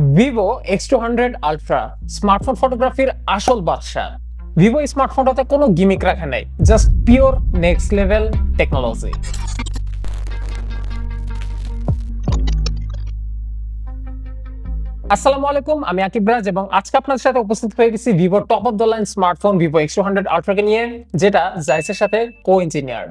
Vivo X two hundred ultra smartphone ফটোগ্রাফির আসল বাদশা। ভিভো স্মার্টফোনটাতে কোনো গিমিক রাখা নেই just pure next level technology আসসালামু আলাইকুম, আমি আকিব রাজ এবং আজকে আপনাদের সাথে উপস্থিত হয়ে গেছি Vivo top of the line smartphone Vivo X two hundred আলট্রাকে নিয়ে, যেটা জাইসের সাথে কো ইঞ্জিনিয়ার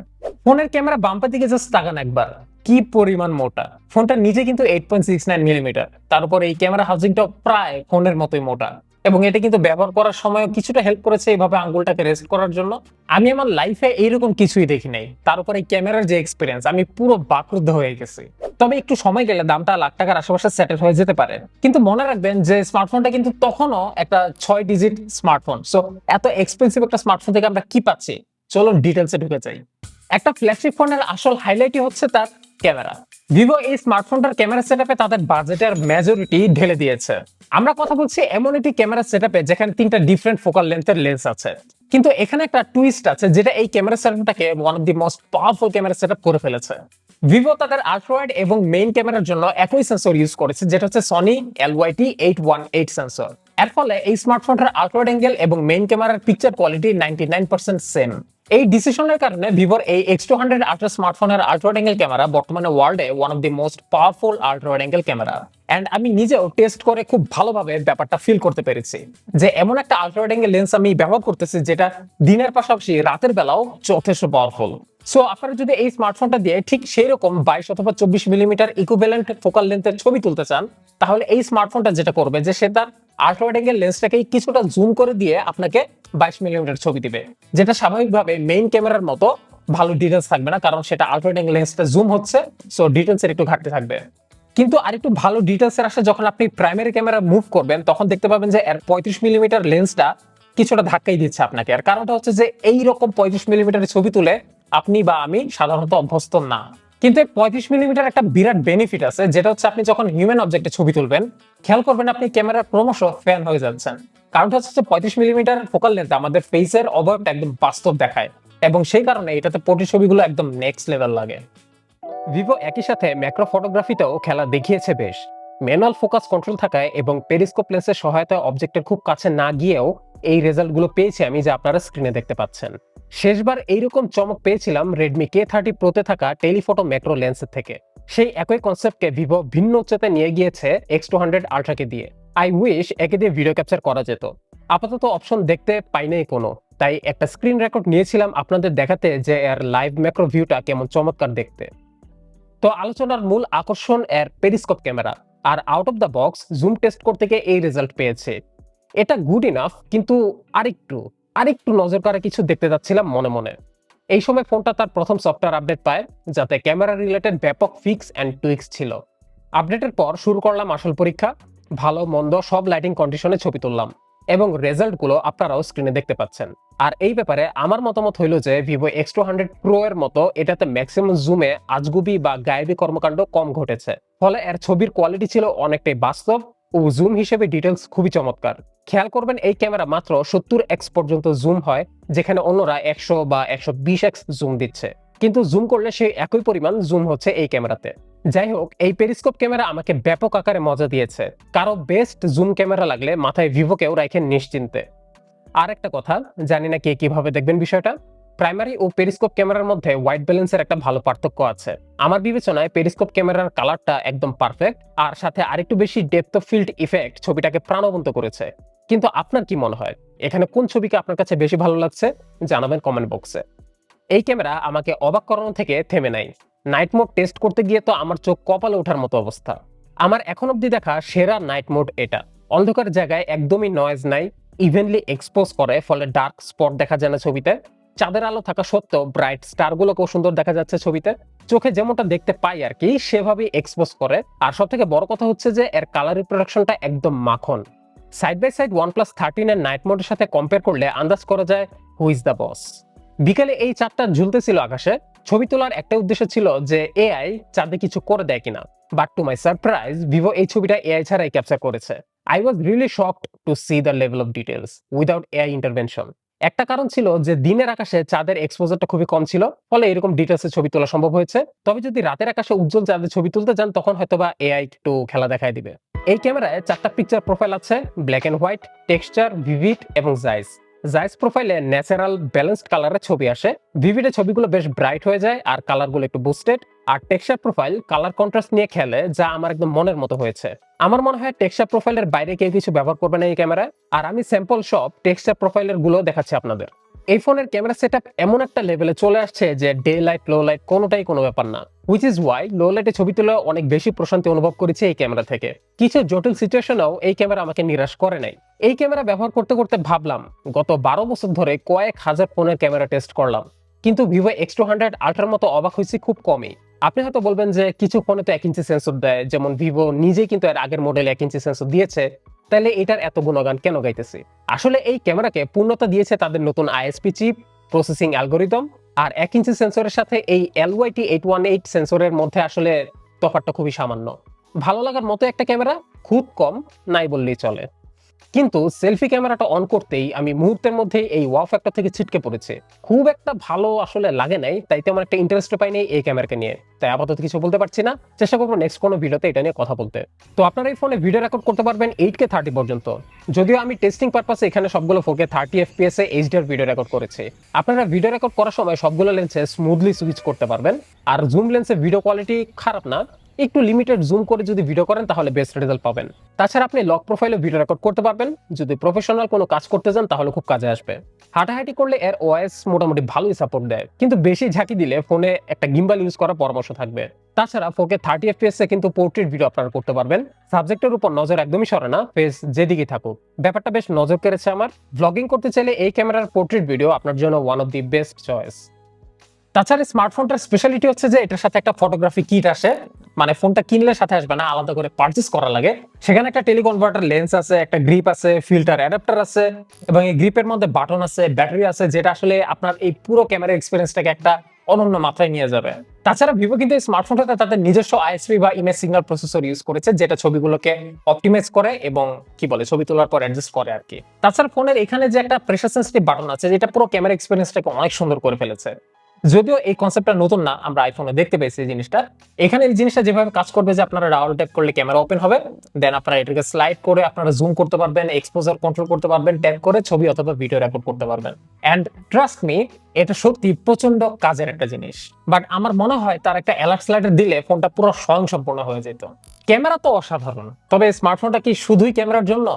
ফোনের ক্যামেরা বাম্পার দিকে জাস্ট তাকান একবার। কি পরিমাণ মোটা? ফোনটা নিজে কিন্তু eight point six nine millimetre তার উপর এই ক্যামেরা হাউজিংটা প্রায় ফোনের মতোই মোটা। এবং এটা কিন্তু ব্যবহার করার সময় কিছুটা হেল্প করেছে এইভাবে আঙ্গুলটাকে রেস্ট করার জন্য। আমি আমার লাইফে এইরকম কিছুই দেখি নাই। তার এই ক্যামেরার যে এক্সপিরিয়েন্স আমি পুরো বাকরুদ্ধ হয়ে গেছি। তবে একটু সময় গেলে দামটা লাখ টাকার আশেপাশে সেটেল হয়ে যেতে পারে। কিন্তু মনে রাখবেন যে স্মার্টফোনটা কিন্তু তখনও একটা ছয় ডিজিট স্মার্টফোন সো এত এক্সপেন্সিভ একটা স্মার্টফোন থেকে আমরা কি পাচ্ছি? চলুন ডিটেলসে ঢুকে যাই। একটা ফ্ল্যাগশিপ ফোনের আসল হাইলাইটই হচ্ছে তার ক্যামেরা। ভিভো এই স্মার্টফোনটার ক্যামেরা সেটআপে তাদের বাজেটের মেজরিটি ঢেলে দিয়েছে। আমরা কথা বলছি এমন একটি ক্যামেরা সেটআপে যেখানে তিনটা ডিফারেন্ট ফোকাল লেন্থের লেন্স আছে। কিন্তু এখানে একটা টুইস্ট আছে যেটা এই camera সেটআপটাকে one of the most powerful camera setup করে ফেলেছে। ভিভো তাদের আল্ট্রাওয়াইড এবং মেইন ক্যামেরার জন্য একই সেন্সর ইউজ করেছে, যেটা হচ্ছে Sony LYT eight one eight sensor এর ফলে এই স্মার্টফোনটার আল্ট্রাওয়াইড অ্যাঙ্গেল এবং মেইন ক্যামেরার picture quality ninety nine percent same এই ডিসিশনের কারণে ভিভোর এই এক্স টু হান্ড্রেড আল্ট্রা স্মার্টফোনের আল্ট্রাওয়াইড অ্যাঙ্গেল ক্যামেরা বর্তমানে ওয়ার্ল্ডে one of the most powerful ultrawide angle camera and আমি নিজেও টেস্ট করে খুব ভালোভাবে ব্যাপারটা ফিল করতে পেরেছি। যে এমন একটা আল্ট্রাওয়াইড অ্যাঙ্গেল লেন্স আমি ব্যবহার করতেছি যেটা দিনের পাশাপাশি রাতের বেলাও যথেষ্ট পাওয়ারফুল সো আপনারা যদি এই স্মার্টফোনটা দিয়ে ঠিক সেই রকম বাইশ অথবা চব্বিশ মিলিমিটার ইকুইভ্যালেন্ট ফোকাল লেন্থের ছবি তুলতে চান, তাহলে এই স্মার্টফোনটা যেটা করবে যে সে তার আল্ট্রাওয়াইড অ্যাঙ্গেল লেন্সটাকে কিছুটা জুম করে দিয়ে আপনাকে বাইশ মিলিমিটার ছবি দিবে, যেটা স্বাভাবিকভাবে মেইন ক্যামেরার মতো ভালো ডিটেলস থাকবে না, কারণ সেটা আল্ট্রাওয়াইড অ্যাঙ্গেল লেন্সটা জুম হচ্ছে সো ডিটেলস এর একটু ঘাটতি থাকবে। কিন্তু আরেকটু ভালো ডিটেলস এর আসে, যখন আপনি প্রাইমারি ক্যামেরা মুভ করবেন, তখন দেখতে পাবেন যে এর পঁয়ত্রিশ মিলিমিটার লেন্সটা কিছুটা ধাক্কাই দিচ্ছে আপনাকে। আর কারণটা হচ্ছে যে এই রকম পঁয়ত্রিশ মিলিমিটারের ছবি তুলে আপনি বা আমি সাধারণত অভ্যস্ত না। কিন্তু পঁয়ত্রিশ মিলিমিটার একটা বিরাট বেনিফিট আছে, যেটা হচ্ছে আপনি যখন হিউম্যান অবজেক্টে ছবি তুলবেন, খেয়াল করবেন আপনি ক্যামেরার ক্রমশ ফ্যান হয়ে যাচ্ছেন। কারণটা হচ্ছে পঁয়ত্রিশ মিলিমিটার ফোকাল লেন্থ আমাদের ফেসের অবয়বটা একদম বাস্তব দেখায় এবং সেই কারণে এটাতে পটি ছবিগুলো একদম নেক্সট লেভেল লাগে। ভিভো একই সাথে ম্যাক্রো ফটোগ্রাফিতেও খেলা দেখিয়েছে বেশ। ম্যানুয়াল ফোকাস কন্ট্রোল থাকায় এবং পেরিস্কোপ লেন্সের সহায়তায় অবজেক্টের খুব কাছে না গিয়েও এই রেজাল্টগুলো পেয়েছি আমি যা আপনারা স্ক্রিনে দেখতে পাচ্ছেন। শেষবার এইরকম চমক পেয়েছিলাম রেডমি কে থার্টি প্রোতে থাকা টেলিফটো ম্যাক্রো লেন্সের থেকে। সেই একই কনসেপ্টকে ভিভো ভিন্ন উচ্চতায় নিয়ে গিয়েছে এক্স টু হান্ড্রেড আল্ট্রাকে দিয়ে। আই উইশ একে দিয়ে ভিডিও ক্যাপচার করা যেত। আপাতত অপশন দেখতে পাই নাই কোনো। তাই একটা স্ক্রিন রেকর্ড নিয়েছিলাম আপনাদের দেখাতে যে এর লাইভ ম্যাক্রো ভিউটা কেমন চমৎকার দেখতে। তো আলোচনার মূল আকর্ষণ এর periscope camera R out of the box zoom test করতে গিয়ে এই রেজাল্ট পেয়েছে। এটা গুড ইনাফ কিন্তু আরেকটু আরেকটু নজর কাড়া কিছু দেখতে যাচ্ছিলাম মনে মনে। এই সময় ফোনটা তার প্রথম সফটওয়্যার আপডেট পায়, যাতে ক্যামেরা রিলেটেড ব্যাপক ফিক্স অ্যান্ড টুইক্স ছিল। আপডেটের পর শুরু করলাম আসল পরীক্ষা, ভালো, মন্দ, সব লাইটিং কন্ডিশনে ছবি তুললাম, এবং রেজাল্টগুলো আপনারাও স্ক্রিনে দেখতে পাচ্ছেন। আর এই ব্যাপারে আমার মতামত হইল যে Vivo X two hundred Pro এর মতো এটাতে ম্যাক্সিমাম জুমে আজগুবি বা গায়েবী কর্মকাণ্ড কম ঘটেছে। ফলে এর ছবির কোয়ালিটি ছিল অনেকটাই বাস্তব ও জুম হিসেবে ডিটেলস খুবই চমৎকার। খেয়াল করবেন এই ক্যামেরা মাত্র সত্তর এক্স পর্যন্ত জুম হয়, যেখানে অন্যরা একশো বা একশো বিশ এক্স জুম দিচ্ছে। কিন্তু জুম করলে সেই একই পরিমাণ জুম হচ্ছে এই ক্যামেরাতে। যাই হোক, এই পেরিস্কোপ ক্যামেরা আমাকে ব্যাপক আকারে মজা দিয়েছে। কারও বেস্ট জুম ক্যামেরা লাগলে মাথায় ভিভোকেও রাখেন নিশ্চিন্তে। আর একটা কথা, জানি না কে কীভাবে দেখবেন বিষয়টা? প্রাইমারি ও পেরিস্কোপ ক্যামেরার মধ্যে হোয়াইট ব্যালেন্সের একটা ভালো পার্থক্য আছে। আমার বিবেচনায় পেরিস্কোপ ক্যামেরার কালারটা একদম পারফেক্ট আর সাথে আরেকটু বেশি ডেপথ অফ ফিল্ড ইফেক্ট ছবিটাকে প্রাণবন্ত করেছে। কিন্তু আপনার কি মনে হয়? এখানে কোন ছবিকে আপনার কাছে বেশি ভালো লাগছে? জানাবেন কমেন্ট বক্সে এই ক্যামেরা আমাকে অবাক করানো থেকে থেমে নাই। নাইট মোড টেস্ট করতে গিয়ে তো আমার চোখ কপালে ওঠার মতো অবস্থা। আমার এখন অবধি দেখা সেরা নাইট মোড এটা। অন্ধকার জায়গায় একদমই নয়েজ নাই ইভেনলি এক্সপোজ করে, ফলে ডার্ক স্পট দেখা যায় না ছবিতে। চাঁদের আলো থাকা সত্ত্বেও ব্রাইট স্টারগুলোকেও সুন্দর দেখা যাচ্ছে ছবিতে। চোখে যেমনটা দেখতে পাই আর কি, সেভাবেই এক্সপোজ করে। আর সব থেকে বড় কথা হচ্ছে যে, এর কালার রিপ্রোডাকশনটা একদম মাখন। Side by side OnePlus thirteen এর নাইট মোডের সাথে কম্পেয়ার করলে আন্দাজ করা যায় হু ইজ দ্য বস বিকালে এই চারটা ঝুলতেছিল আকাশে। ছবি তোলার একটা উদ্দেশ্য ছিল যে এআই চাঁদে কিছু করে দেয় কিনা। But to my surprise Vivo এই ছবিটা এআই ছাড়াই ক্যাপচার করেছে। I was really shocked to see the level of details without AI intervention একটা কারণ ছিল যে দিনের আকাশে চাঁদের এক্সপোজারটা খুবই কম ছিল, ফলে এরকম ডিটেলসে ছবি তোলা সম্ভব হয়েছে। তবে যদি রাতের আকাশে উজ্জ্বল চাঁদের ছবি তুলতে যান, তখন হয়তোবা এআই একটু খেলা দেখায় দিবে। এই ক্যামেরায় চারটা পিকচার প্রোফাইল আছে black and white texture vivid এবং জাইস জাইস প্রোফাইলে ন্যাচারাল ব্যালেন্সড কালারের ছবি আসে। ভিভিডে ছবিগুলো বেশ ব্রাইট হয়ে যায়, আর কালারগুলো একটু বুস্টেড আর টেক্সচার প্রোফাইল কালার কন্ট্রাস্ট নিয়ে খেলে যা আমার একদম মনের মতো হয়েছে। আমার মনে হয় টেক্সচার প্রোফাইলের বাইরে কেউ কিছু ব্যবহার করবে না এই ক্যামেরায় আর আমি স্যাম্পল সব টেক্সচার প্রোফাইলেরগুলো দেখাচ্ছি আপনাদের। এই ফোনের ক্যামেরা সেট এমন একটা লেভেলে চলে আসছে যে ডে লাইট লো লাইট কোনোটাই কোনো ব্যাপার না। উইচ ইজ ওয়াই লো লাইটে ছবি তুলে অনেক বেশি প্রশান্তি অনুভব করেছি এই ক্যামেরা থেকে। কিছু জটিল সিচুয়েশনেও এই ক্যামেরা আমাকে নিরাশ করে নাই। এই ক্যামেরা ব্যবহার করতে করতে ভাবলাম, গত বারো বছর ধরে কয়েক হাজার ফোনের ক্যামেরা টেস্ট করলাম। কিন্তু ভিভো এক্স টু হান্ড্রেড আল্ট্রার মতো অবাক হয়েছি খুব কমই। আপনি হয়তো বলবেন যে কিছু ফোনে তো এক ইঞ্চি সেন্সর দেয়, যেমন ভিভো নিজেই কিন্তু এর আগের মডেলে এক ইঞ্চি সেন্সর দিয়েছে। তাহলে এটার এত গুণগান কেন গাইতেছি? আসলে এই ক্যামেরাকে পূর্ণতা দিয়েছে তাদের নতুন আইএসপি চিপ প্রসেসিং অ্যালগোরিদম আর এক ইঞ্চি সেন্সরের সাথে এই এলওয়াইটি এইট ওয়ান এইট সেন্সরের মধ্যে আসলে তফাৎটা খুবই সামান্য। ভালো লাগার মতো একটা ক্যামেরা, খুব কম, নাই বললেই চলে। কিন্তু সেলফি ক্যামেরাটা অন করতেই আমি মুহূর্তের মধ্যেই এই ওয়াও ফ্যাক্টর থেকে ছিটকে পড়েছে। খুব একটা ভালো আসলে লাগে নাই, তাই তেমন একটা ইন্টারেস্ট পাই নাই এই ক্যামেরাকে নিয়ে। তাই আপাতত কিছু বলতে পারছি না। চেষ্টা করব নেক্সট কোনো ভিডিওতে এটা নিয়ে কথা বলতে। তো আপনারা এই ফোনে ভিডিও রেকর্ড করতে পারবেন এইট কে থার্টি পর্যন্ত। যদিও আমি টেস্টিং পারপাসে এখানে সবগুলো ফোকে থার্টি এফপিএস এ এইচডিআর ভিডিও রেকর্ড করেছে। আপনারা ভিডিও রেকর্ড করার সময় সবগুলো লেন্সে স্মুথলি সুইচ করতে পারবেন। আর জুম লেন্সে ভিডিও কোয়ালিটি খারাপ না। একটু লিমিটেড জুম করে যদি ভিডিও করেন, তাহলে বেস্ট রেজাল্ট পাবেন। তাছাড়া আপনি লক প্রোফাইলে ভিডিও রেকর্ড করতে পারবেন। যদি প্রফেশনাল কোনো কাজ করতে যান তাহলে খুব কাজে আসবে। হাঁটাহাঁটি করলে এর ওএস মোটামুটি ভালোই সাপোর্ট দেয়। কিন্তু বেশি ঝাঁকি দিলে ফোনে একটা গিম্বাল ইউজ করার পরামর্শ থাকবে। তাছাড়া ফোকে থার্টি এফপিএস এ কিন্তু পোর্ট্রেট ভিডিও আপনারা করতে পারবেন। সাবজেক্টের উপর নজর একদমই সরে না ফেস যেদিকে থাকুক। ব্যাপারটা বেশ নজর কেড়েছে আমার। ব্লগিং করতে চাইলে এই ক্যামেরার পোর্ট্রেট ভিডিও আপনার জন্য one of the best choice তাছাড়া স্মার্টফোনটার স্পেশালিটি হচ্ছে যে এটার সাথে একটা ফটোগ্রাফি কিট আসে। মানে ফোনটা কিনলে সাথে আসবে না, আলাদা করে পারচেস করা লাগে। সেখানে একটা টেলিকনভার্টার লেন্স আছে, একটা গ্রিপ আছে ফিল্টার অ্যাডাপ্টার আছে, এবং এই গ্রিপের মধ্যে বাটন আছে ব্যাটারি আছে, যেটা আসলে আপনার এই পুরো ক্যামেরা এক্সপিরিয়েন্সটাকে একটা অনন্য মাত্রায় নিয়ে যাবে। তাছাড়া ভিভো কিন্তু এই স্মার্টফোনটাতে তাদের নিজস্ব আইএসপি বা ইমেজ সিগন্যাল প্রসেসর ইউজ করেছে, যেটা ছবিগুলোকে অপটিমাইজ করে এবং কি বলে, ছবি তোলার পর অ্যাডজাস্ট করে আর কি। তাছাড়া ফোনের এখানে যে একটা প্রেশার সেন্সিটিভ বাটন আছে, যেটা পুরো ক্যামেরা এক্সপিরিয়েন্সটাকে অনেক সুন্দর করে ফেলেছে। যদিও এই কনসেপ্টটা নতুন না, আমরা আইফোনে দেখতে পেয়েছি জিনিসটা। এখানে এই জিনিসটা যেভাবে কাজ করবে যে আপনারা ডাবল ট্যাপ করলে ক্যামেরা ওপেন হবে দেন আপনারা এটাকে স্লাইড করে আপনারা জুম করতে পারবেন এক্সপোজার কন্ট্রোল করতে পারবেন ট্যাপ করে ছবি অথবা ভিডিও রেকর্ড করতে পারবেন। অ্যান্ড ট্রাস্ট মি এটা সত্যি প্রচণ্ড কাজের একটা জিনিস। বাট আমার মনে হয় তার একটা অ্যালার্ট স্লাইডার দিলে ফোনটা পুরো স্বয়ংসম্পূর্ণ হয়ে যেত। ক্যামেরা তো অসাধারণ, তবে স্মার্টফোনটা কি শুধুই ক্যামেরার জন্য?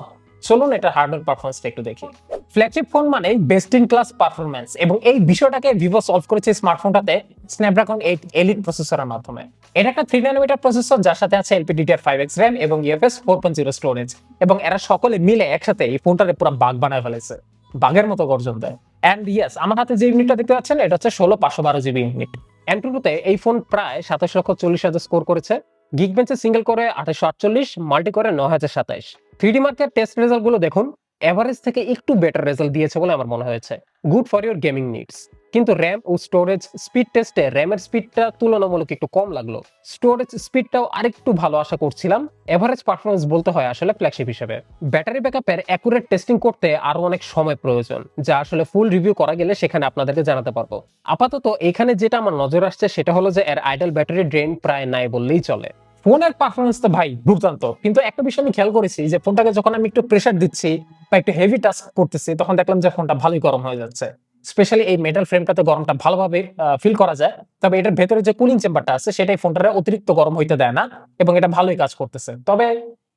চলুন এটা হার্ডওয়্যার পারফরমেন্সটা একটু দেখি। ফ্ল্যাগশিপ ফোন মানে বেস্ট ইন ক্লাস পারফরমেন্স এবং এই বিষয়টাকে ভিভো সলভ করেছে স্মার্টফোনটাতে স্ন্যাপড্রাগন এইট এলিট প্রসেসরের মাধ্যমে। এটা একটা থ্রি নানোমিটার প্রসেসর যার সাথে আছে এলপিডিডিআর ফাইভ এক্স র্যাম এবং UFS four point zero storage এবং এরা সকলে মিলে একসাথে এই ফোনটারে পুরো বাগ বানায় ফেলেছে। বাগের মতো গর্জন দেয়। অ্যান্ড ইয়েস আমার হাতে যে ইউনিটটা দেখতে পাচ্ছেন, এটা হচ্ছে ষোলো পাঁচশো বারো জিবি ইউনিট অ্যান্ট্রুতে এই ফোন প্রায় সাতাশ লক্ষ চল্লিশ হাজার স্কোর করেছে। গিগ বেঞ্চে সিঙ্গেল করে আঠাশশো আটচল্লিশ মাল্টি করে ন হাজার সাতাইশ। থ্রিডি মার্কের টেস্ট রেজাল্টগুলো দেখুন এভারেজ থেকে একটু বেটার রেজাল্ট দিয়েছে বলে আমার মনে হয়েছে। Good for your gaming needs কিন্তু র্যাম ও স্টোরেজ স্পিড টেস্টে র্যামের স্পিডটা তুলনামূলক একটু কম লাগল। স্টোরেজ স্পিডটাও আরেকটু ভালো আশা করছিলাম। এভারেজ পারফরমেন্স বলতে হয় আসলে ফ্ল্যাগশিপ হিসেবে। ব্যাটারি ব্যাকআপের অ্যাকুরেট টেস্টিং করতে আরও অনেক সময় প্রয়োজন, যা আসলে ফুল রিভিউ করা গেলে সেখানে আপনাদেরকে জানাতে পারব। আপাতত এখানে যেটা আমার নজর আসছে সেটা হলো যে এর আইডল ব্যাটারি ড্রেন প্রায় নাই বললেই চলে। ফোনের পারফরমেন্স তো ভাই দুর্দান্ত। কিন্তু একটা বিষয় আমি খেয়াল করেছি যে ফোনটাকে যখন আমি একটু প্রেশার দিচ্ছি বা একটু হেভি টাস্ক করতেছি, তখন দেখলাম যে ফোনটা ভালোই গরম হয়ে যাচ্ছে। স্পেশালি এই মেটাল ফ্রেমটাতে গরমটা ভালোভাবে ফিল করা যায়। তবে এটার ভেতরে যে কুলিং চেম্বারটা আছে, সেটাই ফোনটারে অতিরিক্ত গরম হইতে দেয় না এবং এটা ভালোই কাজ করতেছে। তবে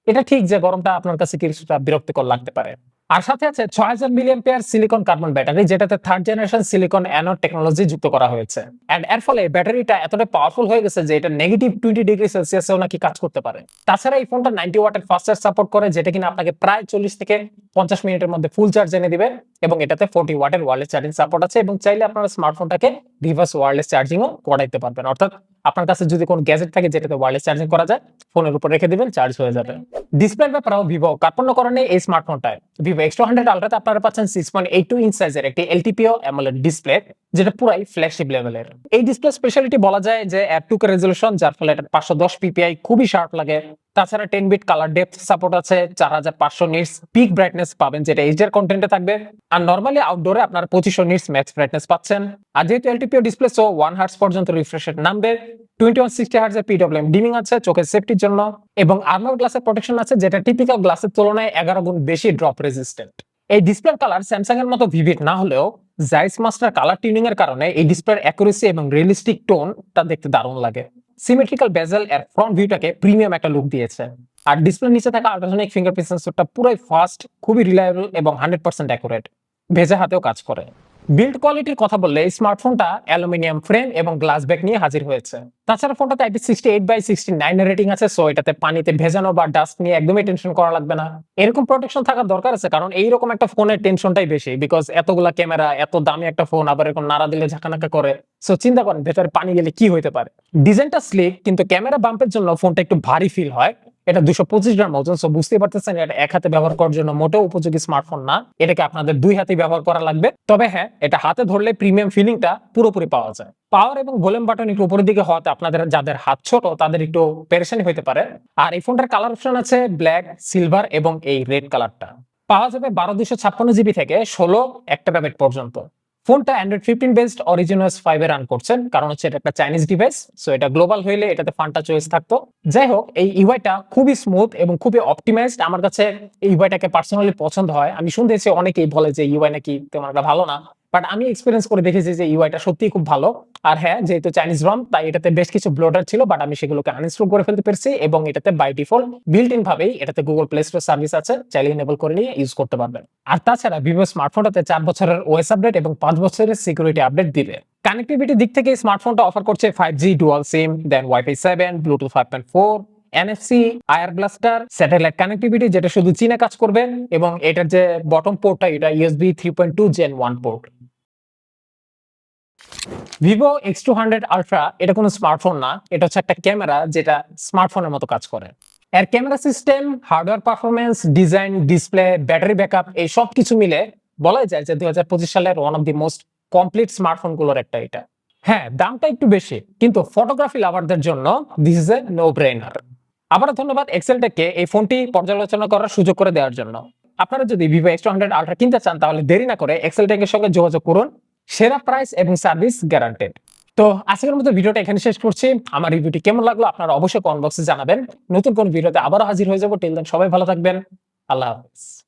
এটা ঠিক যে গরমটা আপনার কাছে কিছুটা বিরক্তিকর লাগতে পারে। আর সাথে আছে ছয় হাজার milliampere silicon carbon battery যেটাতে third generation silicon anode technology যুক্ত করা হয়েছে। এন্ড এর ফলে ব্যাটারিটা এতটা পাওয়ারফুল হয়ে গেছে যে এটা নেগেটিভ টোয়েন্টি ডিগ্রি সেলসিয়াসেও নাকি কাজ করতে পারে। তাছাড়া এই ফোনটা নাইনটি ওয়াটের ফাস্ট চার্জ সাপোর্ট করে, যেটা কিনা আপনাকে প্রায় চল্লিশ থেকে পঞ্চাশ মিনিটের মধ্যে ফুল চার্জ এনে দিবে এবং এটাতে ফোর্টি ওয়াটের ওয়ারলেস চার্জিং সাপোর্ট আছে এবং চাইলে আপনারা স্মার্টফোনটাকে রিভার্স ওয়ারলেস চার্জিংও করাইতে পারবেন। অর্থাৎ আপনার কাছে যদি কোনো গ্যাজেট থাকে যেটাতে ওয়ারলেস চার্জিং করা যায় ফোনের উপর রেখে দিবেন চার্জ হয়ে যাবে। ডিসপ্লের ব্যাপারেও ভিভো কার্পণ্যকরণে এই স্মার্টফোনটায় ভিভো এক্সট্রা হান্ড্রেড আলট্রাতে আপনারা পাচ্ছেন six point eight two inch সাইজের একটি এলটিপিও অ্যামোলেড ডিসপ্লে যেটা পুরাই ফ্ল্যাগশিপ লেভেলের এই ডিসপ্লে স্পেশালিটি বলা যায় যে টু কে রেজলিউশন যার ফলে এটা পাঁচশো দশ পিপিআই খুবই শার্প লাগে। তাছাড়া ten bit colour depth support আছে, চার হাজার পাঁচশো নিটস পিক ব্রাইটনেস পাবেন, যেটা এইচডিআর কন্টেন্টে থাকবে। আর নর্মালি আউটডোরে আপনার পঁচিশশো নিটস ম্যাক্স ব্রাইটনেস পাচ্ছেন। আর যেহেতু LTPO display so one hertz পর্যন্ত রিফ্রেশ নামবে। টোয়েন্টি ওয়ান সিক্সটি হার্টস এর পিডব্লিউএম ডিমিং আছে, চোখের সেফটির জন্য। এবং আর্মার গ্লাসের প্রোটেকশন আছে, যেটা টিপিক্যাল গ্লাসের তুলনায় এগারো গুণ বেশি ড্রপ রেজিস্ট্যান্ট এই ডিসপ্লের কালার স্যামসাং এর মতো ভিভিড না হলেও জাইস মাস্টার কালার টিউনিং এর কারণে এই ডিসপ্লের অ্যাকুরেসি এবং রিয়েলিস্টিক টোন তা দেখতে দারুণ লাগে। সিমেট্রিক্যাল বেজেল এর ফ্রন্ট ভিউটাকে প্রিমিয়াম একটা লুক দিয়েছে। আর ডিসপ্লের নিচে থাকা আল্ট্রাসনিক ফিঙ্গারপ্রিন্ট সেন্সরটা পুরোই ফাস্ট খুবই রিলায়েবল এবং হান্ড্রেড পার্সেন্ট অ্যাকুরেট ভেজা হাতেও কাজ করে। বিল্ড কোয়ালিটির কথা বললে স্মার্টফোনটা অ্যালুমিনিয়াম ফ্রেম এবং গ্লাস ব্যাক নিয়ে হাজির হয়েছে। তাছাড়া ফোনটাতে IP sixty eight by sixty nine rating আছে সো এটাতে পানিতে ভেজানো বা ডাস্ট নিয়ে একদমই টেনশন করা লাগবে না। এরকম প্রোটেকশন থাকার দরকার আছে, কারণ এইরকম একটা ফোনের টেনশনটাই বেশি বিকজ এতগুলা ক্যামেরা এত দামি একটা ফোন আবার এরকম নাড়া দিলে ঝাঁকানাকা করে। সো চিন্তা করেন, ভেতরে পানি গেলে কি হইতে পারে? ডিজাইনটা স্লিক কিন্তু ক্যামেরা বাম্পের জন্য ফোনটা একটু ভারী ফিল হয়। এটা দুশো পঁচিশ গ্রাম ওজন সো বুঝতেই পারতেছেন এটা এক হাতে ব্যবহার করার জন্য মোটেও উপযোগী স্মার্টফোন না। এটাকে আপনাদের দুই হাতে ব্যবহার করা লাগবে। তবে হ্যাঁ এটা হাতে ধরলে প্রিমিয়াম ফিলিংটা পুরোপুরি পাওয়া যায়। পাওয়ার এবং ভলিউম বাটন একটু উপরের দিকে হওয়াতে আপনাদের, যাদের হাত ছোট, তাদের একটু পেরেশানি হতে পারে। আর এই ফোনটার কালার অপশন আছে ব্ল্যাক সিলভার এবং এই রেড কালারটা পাওয়া যাবে বারো দুশো ছাপ্পান্ন জিবি থেকে ষোলো একটা পর্যন্ত। ফোনটা অ্যান্ড্রয়েড ফিফটিন বেসড অরিজিনাস ফাইভে রান করছেন। কারণ হচ্ছে এটা একটা চাইনিজ ডিভাইস সো এটা গ্লোবাল হইলে এটাতে ফান্টা চয়েস থাকতো। যাই হোক, এই ইউআইটা খুবই স্মুথ এবং খুবই অপটিমাইজড আমার কাছে এই ইউআইটাকে পার্সোনালি পছন্দ হয়। আমি শুনতেছি অনেকেই বলে যে ইউআই নাকি তোমার ভালো না। বাট আমি এক্সপিরিয়েন্স করে দেখেছি যে ইউআইটা সত্যিই খুব ভালো। আর হ্যাঁ যেহেতু চাইনিজ রম তাই এটাতে বেশ কিছু ব্লোডার ছিল বাট আমি সেগুলোকে আনইনস্টল করে ফেলতে পেরেছি এবং এটাতে বাই ডিফল্ট বিল্ট ইন ভাবেই এটাতে গুগল প্লে স্টোর সার্ভিস আছে, চাইলে এনেবল করে নিয়ে ইউজ করতে পারবেন। আর তাছাড়া ভিভো স্মার্টফোনটাতে চার বছরের ওএস আপডেট এবং পাঁচ বছরের সিকিউরিটি আপডেট দিবে। কানেক্টিভিটির দিক থেকে স্মার্টফোনটা অফার করছে five G dual SIM then WiFi seven Bluetooth five point four NFC IR blaster satellite connectivity যেটা শুধু চীনে কাজ করবে, এবং এটার যে বটম পোর্টটা এটা USB three point two gen one port Vivo X two hundred ultra এটা কোনো স্মার্টফোন না, এটা হচ্ছে একটা ক্যামেরা যেটা স্মার্টফোনের মতো কাজ করে। এর camera system hardware performance design display battery backup এই সব কিছু মিলে বলাই যায় যে দুই হাজার পঁচিশ সালের one of the most complete স্মার্টফোনগুলোর একটা এটা। হ্যাঁ দামটা একটু বেশি, কিন্তু ফটোগ্রাফি লাভারদের জন্য this is a no brainer আবার ধন্যবাদ এক্সেলটেককে এই ফোনটি পর্যালোচনা করার সুযোগ করে দেওয়ার জন্য। আপনারা যদি Vivo X two hundred ultra কিনতে চান, তাহলে দেরি না করে এক্সেল টেকের সঙ্গে যোগাযোগ করুন। সেরা প্রাইস এবং সার্ভিস গ্যারান্টেড তো আজকের মতো ভিডিওটা এখানে শেষ করছি। আমার রিভিউটি কেমন লাগল আপনারা অবশ্যই কমেন্ট বক্সে জানাবেন। নতুন কোন ভিডিওতে আবারও হাজির হয়ে যাব। টিল দেন সবাই ভালো থাকবেন। আল্লাহ হাফিজ।